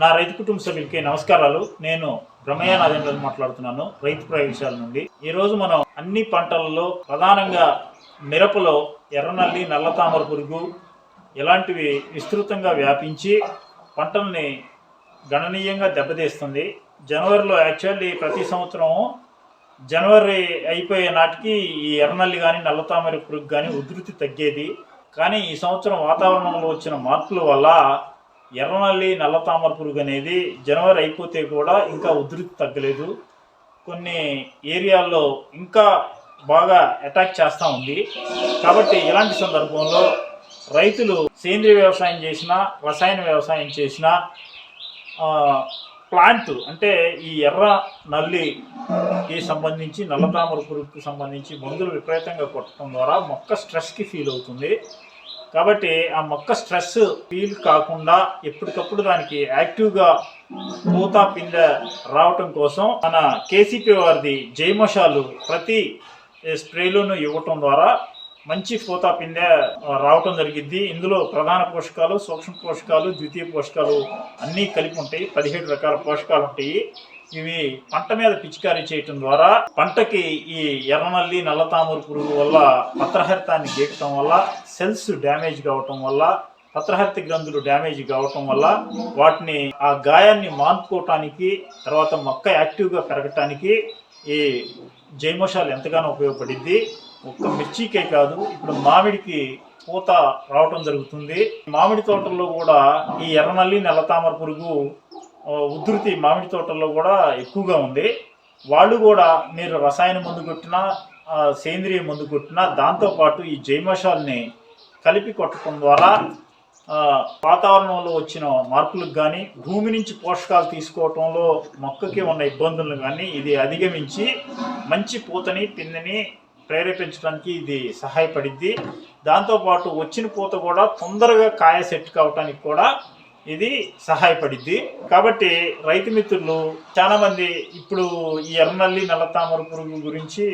నా రైతు కుటుంబ సభ్యులకి నమస్కారాలు. నేను బ్రహ్మయ్య నాదేంద్ర మాట్లాడుతున్నాను రైతు ప్రయోగశాల నుండి. ఈరోజు మనం అన్ని పంటలలో ప్రధానంగా మిరపలో ఎర్రనల్లి నల్ల తామర పురుగు ఇలాంటివి విస్తృతంగా వ్యాపించి పంటల్ని గణనీయంగా దెబ్బతీస్తుంది. జనవరిలో యాక్చువల్లీ ప్రతి సంవత్సరం జనవరి అయిపోయే నాటికి ఈ ఎర్రనల్లి కానీ నల్ల తామర పురుగు కానీ ఉధృతి తగ్గేది. కానీ ఈ సంవత్సరం వాతావరణంలో వచ్చిన మార్పుల వల్ల ఎర్రనల్లి నల్ల తామర పురుగు అనేది జనవరి అయిపోతే కూడా ఇంకా ఉధృతి తగ్గలేదు. కొన్ని ఏరియాల్లో ఇంకా బాగా అటాక్ చేస్తూ ఉంది. కాబట్టి ఇలాంటి సందర్భంలో రైతులు సేంద్రియ వ్యవసాయం చేసినా రసాయన వ్యవసాయం చేసినా ప్లాంట్ అంటే ఈ ఎర్ర నల్లికి సంబంధించి నల్లతామర పురుగుకి సంబంధించి మందులు విపరీతంగా కొట్టడం ద్వారా మొక్క స్ట్రెస్కి ఫీల్ అవుతుంది. కాబట్టి ఆ మొక్క స్ట్రెస్ ఫీల్ కాకుండా ఎప్పటికప్పుడు దానికి యాక్టివ్గా పూత పిండ రావటం కోసం మన కేసీపీ వారిది జైమషాలు ప్రతి స్ప్రేలోనూ ఇవ్వటం ద్వారా మంచి పూత పిందె రావటం జరిగింది ఇందులో ప్రధాన పోషకాలు సూక్ష్మ పోషకాలు ద్వితీయ పోషకాలు అన్నీ కలిపి ఉంటాయి. పదిహేడు రకాల పోషకాలు ఉంటాయి. ఇవి పంట మీద పిచికారీ చేయటం ద్వారా పంటకి ఈ ఎర్రనల్లి నల్ల తామర పురుగు వల్ల పత్రహరితాన్ని గీకటం వల్ల సెల్స్ డ్యామేజ్ కావటం వల్ల పత్రహరిత గ్రంథులు డ్యామేజ్ కావటం వల్ల వాటిని ఆ గాయాన్ని మాన్పుకోవటానికి తర్వాత మొక్క యాక్టివ్గా పెరగటానికి ఈ జైమోషాలు ఎంతగానో ఉపయోగపడింది ఒక్క మిర్చికే కాదు ఇప్పుడు మామిడికి పూత రావటం జరుగుతుంది. మామిడి తోటల్లో కూడా ఈ ఎర్రనల్లి నల్ల తామర పురుగు ఉధృతి మామిడి తోటల్లో కూడా ఎక్కువగా ఉంది. వాళ్ళు కూడా మీరు రసాయన మందు కొట్టినా సేంద్రియ మందు కొట్టినా దాంతోపాటు ఈ జైమషాల్ని కలిపి కొట్టడం ద్వారా వాతావరణంలో వచ్చిన మార్పులకు కానీ భూమి నుంచి పోషకాలు తీసుకోవటంలో మొక్కకి ఉన్న ఇబ్బందులను కానీ ఇది అధిగమించి మంచి పూతని పిండిని ప్రేరేపించడానికి ఇది సహాయపడిద్ది. దాంతోపాటు వచ్చిన పూత కూడా తొందరగా కాయ సెట్ కావటానికి కూడా ఇది సహాయపడిద్ది. కాబట్టి రైతు మిత్రులు చాలా మంది ఇప్పుడు ఈ ఎర్రనల్లి నల్ల తామర పురుగు గురించి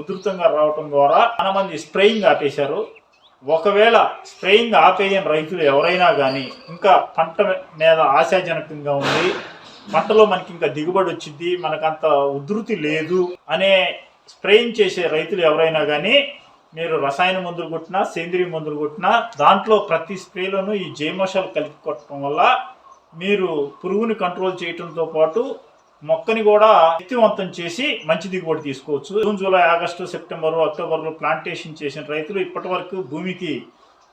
ఉధృతంగా రావటం ద్వారా చాలా మంది స్ప్రేయింగ్ ఆపేశారు. ఒకవేళ స్ప్రేయింగ్ ఆపేయని రైతులు ఎవరైనా కానీ ఇంకా పంట మీద ఆశాజనకంగా ఉంది పంటలో మనకి ఇంకా దిగుబడి వచ్చింది మనకంత ఉధృతి లేదు అనే స్ప్రేయింగ్ చేసే రైతులు ఎవరైనా కానీ మీరు రసాయన మందులు కొట్టినా సేంద్రియ మందులు కొట్టినా దాంట్లో ప్రతి స్ప్రేలోనూ ఈ జైమోషాలు కలిపి కొట్టడం వల్ల మీరు పురుగుని కంట్రోల్ చేయటంతో పాటు మొక్కని కూడా శక్తివంతం చేసి మంచి దిగుబడి తీసుకోవచ్చు. జూన్ జూలై ఆగస్టు సెప్టెంబరు అక్టోబర్లో ప్లాంటేషన్ చేసిన రైతులు ఇప్పటి వరకు భూమికి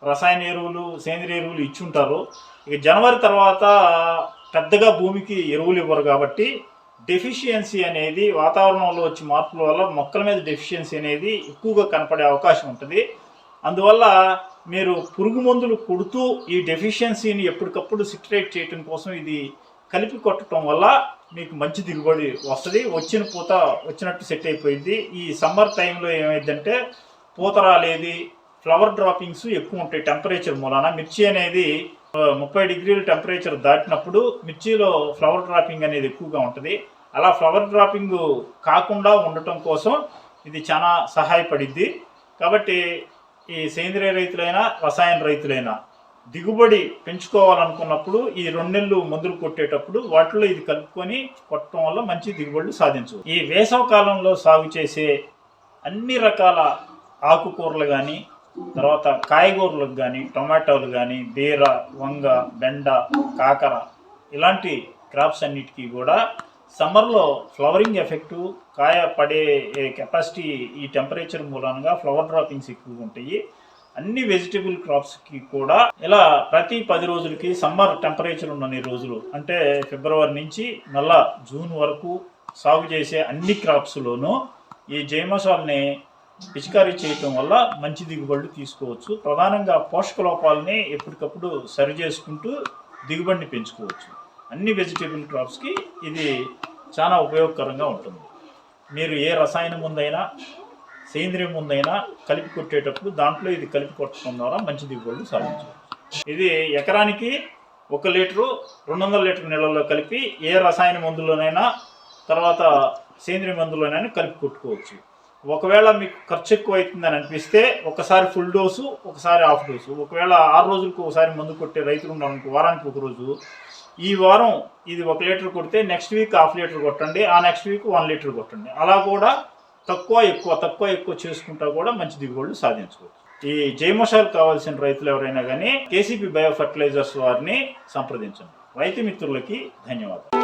రసాయన ఎరువులు సేంద్రియ ఎరువులు ఇచ్చి ఉంటారు ఇక జనవరి తర్వాత పెద్దగా భూమికి ఎరువులు ఇవ్వరు కాబట్టి డెఫిషియన్సీ అనేది వాతావరణంలో వచ్చే మార్పుల వల్ల మొక్కల మీద డెఫిషియన్సీ అనేది ఎక్కువగా కనపడే అవకాశం ఉంటుంది. అందువల్ల మీరు పురుగు మందులు కొడుతూ ఈ డెఫిషియన్సీని ఎప్పటికప్పుడు సిట్రేట్ చేయటం కోసం ఇది కలిపి కొట్టడం వల్ల మీకు మంచి దిగుబడి వస్తుంది. వచ్చిన పూత వచ్చినట్టు సెట్ అయిపోయింది. ఈ సమ్మర్ టైంలో ఏమైందంటే పూత రాలేది. ఫ్లవర్ డ్రాపింగ్స్ ఎక్కువ ఉంటాయి టెంపరేచర్ మూలాన. మిర్చి అనేది ముప్పై డిగ్రీల టెంపరేచర్ దాటినప్పుడు మిర్చిలో ఫ్లవర్ డ్రాపింగ్ అనేది ఎక్కువగా ఉంటుంది. అలా ఫ్లవర్ డ్రాపింగ్ కాకుండా ఉండటం కోసం ఇది చాలా సహాయపడిద్ది. కాబట్టి ఈ సేంద్రియ రైతులైనా రసాయన రైతులైనా దిగుబడి పెంచుకోవాలనుకున్నప్పుడు ఈ రెండు నెలలు మందులు కొట్టేటప్పుడు వాటిలో ఇది కలుపుకొని కొట్టడం వల్ల మంచి దిగుబడులు సాధించు. ఈ వేసవ కాలంలో సాగు చేసే అన్ని రకాల ఆకుకూరలు కానీ తర్వాత కాయగూరలకు కానీ టొమాటోలు కానీ బీర వంగ బెండ కాకర ఇలాంటి క్రాప్స్ అన్నిటికీ కూడా సమ్మర్లో ఫ్లవరింగ్ ఎఫెక్టు కాయ పడే కెపాసిటీ ఈ టెంపరేచర్ మూలంగా ఫ్లవర్ డ్రాపింగ్స్ ఎక్కువగా ఉంటాయి. అన్ని వెజిటబుల్ క్రాప్స్కి కూడా ఇలా ప్రతి పది రోజులకి సమ్మర్ టెంపరేచర్ ఉన్నన్ని రోజులు అంటే ఫిబ్రవరి నుంచి మళ్ళా జూన్ వరకు సాగు చేసే అన్ని క్రాప్స్లోనూ ఈ జైమసాల్ని పిచికారీ చేయటం వల్ల మంచి దిగుబడులు తీసుకోవచ్చు. ప్రధానంగా పోషక లోపాలని ఎప్పటికప్పుడు సరి చేసుకుంటూ దిగుబడిని పెంచుకోవచ్చు. అన్ని వెజిటేబుల్ క్రాప్స్కి ఇది చాలా ఉపయోగకరంగా ఉంటుంది. మీరు ఏ రసాయన ముందైనా సేంద్రియం ముందైనా కలిపి కొట్టేటప్పుడు దాంట్లో ఇది కలిపి కొట్టడం ద్వారా మంచి దిగుబడులు సాధించవచ్చు. ఇది ఎకరానికి ఒక లీటరు రెండు వందల లీటర్ నీళ్ళలో కలిపి ఏ రసాయన మందులోనైనా తర్వాత సేంద్రియ మందులోనైనా కలిపి కొట్టుకోవచ్చు. ఒకవేళ మీకు ఖర్చు ఎక్కువ అవుతుందని అనిపిస్తే ఒకసారి ఫుల్ డోసు ఒకసారి హాఫ్ డోసు ఒకవేళ ఆరు రోజులకు ఒకసారి మందు కొట్టే రైతులు ఉన్నారనుకో వారానికి ఒక రోజు. ఈ వారం ఇది ఒక లీటర్ కొడితే నెక్స్ట్ వీక్ హాఫ్ లీటర్ కొట్టండి ఆ నెక్స్ట్ వీక్ వన్ లీటర్ కొట్టండి. అలా కూడా తక్కువ ఎక్కువ తక్కువ ఎక్కువ చేసుకుంటా కూడా మంచి దిగుబడులు సాధించుకోవచ్చు ఈ జైమషాలు కావాల్సిన రైతులు ఎవరైనా కానీ కేసీపీ బయో ఫర్టిలైజర్స్ వారిని సంప్రదించండి. రైతు మిత్రులకి ధన్యవాదాలు.